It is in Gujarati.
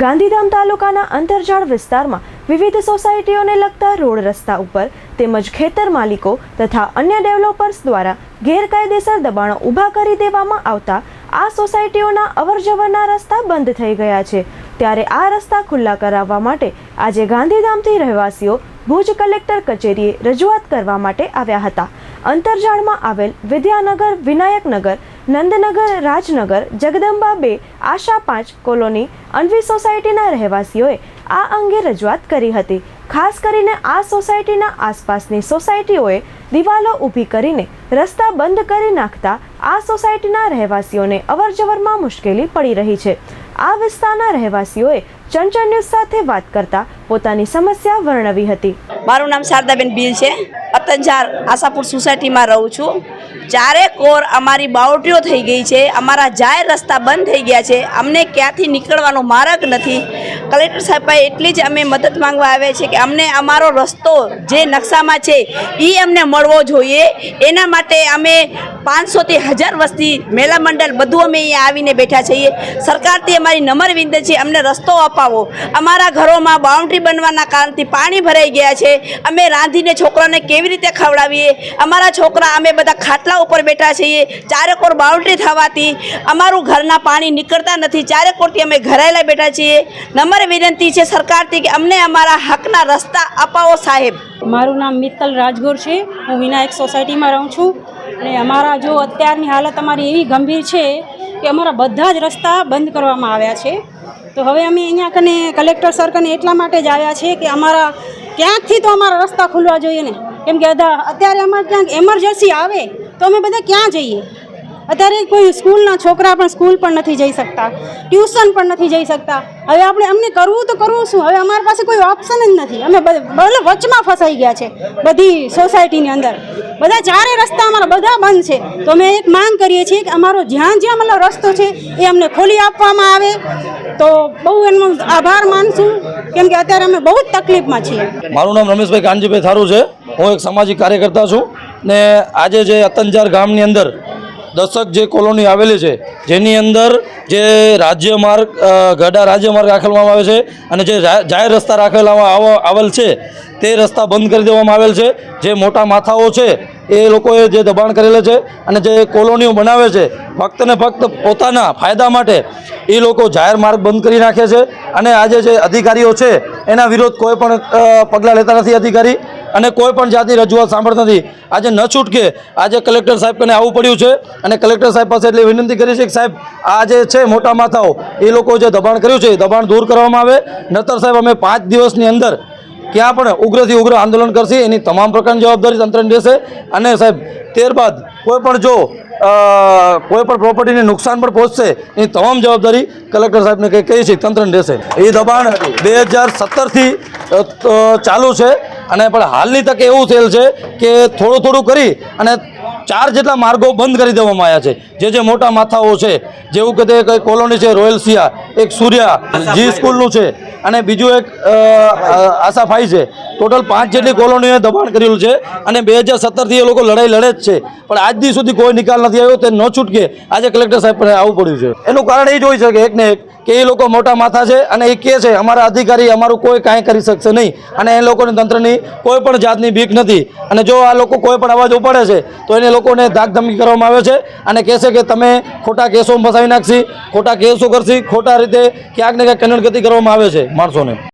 ગાંધીધામ તાલુકાના અંતરજાળ વિસ્તારમાં વિવિધ સોસાયટીઓને લગતા રોડ રસ્તા ઉપર તેમજ ખેતર માલિકો તથા અન્ય ડેવલપર્સ દ્વારા ગેરકાયદેસર દબાણો ઊભા કરી દેવામાં આવતા આ સોસાયટીઓના અવરજવરના રસ્તા બંધ થઈ ગયા છે. ત્યારે આ રસ્તા ખુલ્લા કરાવવા માટે આજે ગાંધીધામથી રહેવાસીઓ ભુજ કલેક્ટર કચેરીએ રજૂઆત કરવા માટે આવ્યા હતા. અંતરજાળમાં આવેલ વિદ્યાનગર, વિનાયકનગર નંદનગર, રાજનગર જગદંબા બે આશા પાંચ કોલોની અન્વી સોસાયટીના રહેવાસીઓએ આ અંગે રજૂઆત કરી હતી. ખાસ કરીને આ સોસાયટીના આસપાસની સોસાયટીઓએ દિવાલો ઊભી કરીને રસ્તા બંધ કરી નાખતા આ સોસાયટીના રહેવાસીઓને અવરજવરમાં મુશ્કેલી પડી રહી છે. આ વિસ્તારના રહેવાસીઓએ ચંચળ ન્યૂઝ સાથે વાત કરતા પોતાની સમસ્યા વર્ણવી હતી. મારું નામ શારદાબેન બિલ છે. અતંજાર આશાપુર સોસાયટીમાં રહું છું. ચારે કોર અમારી બાઉન્ડ્રીઓ થઈ ગઈ છે, અમારા જાહેર રસ્તા બંધ થઈ ગયા છે, અમને ક્યાંથી નીકળવાનો માર્ગ નથી કલેક્ટર સાહેબ એટલી જ અમે મદદ માંગવા આવ્યા છે કે અમને અમારો રસ્તો જે નકશામાં છે એ અમને મળવો જોઈએ. એના માટે અમે પાંચસોથી હજાર વસ્તી મેલા મંડળ બધું અમે અહીંયા આવીને બેઠા છીએ. સરકારથી અમારી નમ્ર વિનંતી છે, અમને રસ્તો અપાવો. અમારા ઘરોમાં બાઉન્ડ્રી બનવાના કારણથી પાણી ભરાઈ ગયા છે. અમે રાંધીને છોકરાને કેવી રીતે ખવડાવીએ? અમારા છોકરા, અમે બધા ખાટલા ઉપર બેઠા છીએ. ચારેકોર બાઉન્ડ્રી થવાથી અમારું ઘરના પાણી નીકળતા નથી. ચારેકોરથી અમે ઘરાયેલા બેઠા છીએ. નમ્ર વિનંતી છે સરકારથી કે અમને અમારા હકના રસ્તા અપાવો સાહેબ. મારું નામ મિત્તલ રાજગોર છે. હું વિનાયક સોસાયટીમાં રહું છું. અને અમારા જો અત્યારની હાલત અમારી એવી ગંભીર છે કે અમારા બધા જ રસ્તા બંધ કરવામાં આવ્યા છે. તો હવે અમે અહીંયા કને કલેક્ટર સર કને એટલા માટે જ આવ્યા છે કે અમારા ક્યાંકથી તો અમારા રસ્તા ખુલવા જોઈએ ને? કેમ કે અત્યારે અમારે ક્યાંક એમરજન્સી આવે તો અમે બધા ક્યાં જઈએ? અત્યારે કોઈ સ્કૂલના છોકરા પણ સ્કૂલ પણ નથી જઈ શકતા. ટ્યુશન પણ નથી જઈ શકતા. હવે આપણે અમને કરવું તો કરવું શું? હવે અમારી પાસે કોઈ ઓપ્શન જ નથી. અમે બધા વચમાં ફસાઈ ગયા છે બધી સોસાયટીની અંદર. બધા ચારે રસ્તા અમારા બધા બંધ છે. તો અમે એક માંગ કરીએ છીએ કે અમારો જ્યાં જ્યાં મતલબ રસ્તો છે એ અમને ખોલી આપવામાં આવે. તો બહુ એનો આભાર માનશું. કેમ કે અત્યારે અમે બહુ જ તકલીફમાં છીએ. મારું નામ રમેશભાઈ કાનજીભાઈ થારું છે. હું એક સામાજિક કાર્યકર્તા છું ને આજે જે અતંજાર ગામની અંદર દશક જે કોલોની આવેલી છે, જેની અંદર જે રાજ્ય માર્ગ ગડા રાજ્ય માર્ગ રાખવામાં આવે છે અને જે જાહેર રસ્તા રાખેલામાં આવ- આવેલ છે, તે રસ્તા બંધ કરી દેવામાં આવેલ છે. જે મોટા માથાઓ છે, એ લોકોએ જે દબાણ કરેલા છે અને જે કોલોનીઓ બનાવે છે, ફક્ત ને ફક્ત પોતાના ફાયદા માટે એ લોકો જાહેર માર્ગ બંધ કરી નાખે છે. અને આજે જે અધિકારીઓ છે, એના વિરોધ કોઈ પણ પગલાં લેતા નથી અધિકારી. અને કોઈ પણ જાતની રજૂઆત સાંભળતા નથી. આજે ન છૂટકે આજે કલેક્ટર સાહેબ કને આવવું પડ્યું છે અને કલેક્ટર સાહેબ પાસે એટલી વિનંતી કરી છે કે સાહેબ, આ જે છે મોટા માથાઓ, એ લોકો જે દબાણ કર્યું છે, એ દબાણ દૂર કરવામાં આવે. નતર સાહેબ, અમે પાંચ દિવસની અંદર ક્યાં પણ ઉગ્રથી ઉગ્ર આંદોલન કરશે, એની તમામ પ્રકારની જવાબદારી તંત્રને રહેશે અને સાહેબ, ત્યારબાદ કોઈ પણ જો કોઈ પણ પ્રોપર્ટીને નુકસાન પણ પહોંચશે, એની તમામ જવાબદારી કલેક્ટર સાહેબને કહી છે તંત્રને રહેશે એ દબાણ બે હજાર સત્તરથી ચાલુ છે. અને પણ હાલની તકે એવું થયેલ છે કે થોડું થોડું કરી અને ચાર જેટલા માર્ગો બંધ કરી દેવામાં આવ્યા છે. જે જે મોટા માથાઓ છે જેવું કે તે કઈ કોલોની છે રોયલ સિયા એક સૂર્યા જી સ્કૂલનું છે. અને બીજું એક આશાફાઈ છે. ટોટલ પાંચ જેટલી કોલોનીઓએ દબાણ કરેલું છે અને બે હજાર સત્તરથી એ લોકો લડાઈ લડે જ છે. પણ આજ દી સુધી કોઈ નિકાલ નથી આવ્યો, તે ન છૂટકે આજે કલેક્ટર સાહેબ આવવું પડ્યું છે. એનું કારણ એ જ હોય છે કે એક ને એક, કે એ લોકો મોટા માથા છે અને એ કહે છે, અમારા અધિકારી અમારું કોઈ કાંઈ કરી શકશે નહીં. અને એ લોકોને તંત્રની કોઈ પણ જાતની બીક નથી. અને જો આ લોકો કોઈ પણ અવાજ ઉપાડે છે, તો એને લોકોને ધાકધમકી કરવામાં આવે છે અને કહેશે કે, તમે ખોટા કેસો ફસાવી નાખશી, ખોટા કેસો કરશી, ખોટા રીતે ક્યાંક ને ક્યાંક કન્વર્ટ કરવામાં આવે છે માણસોને.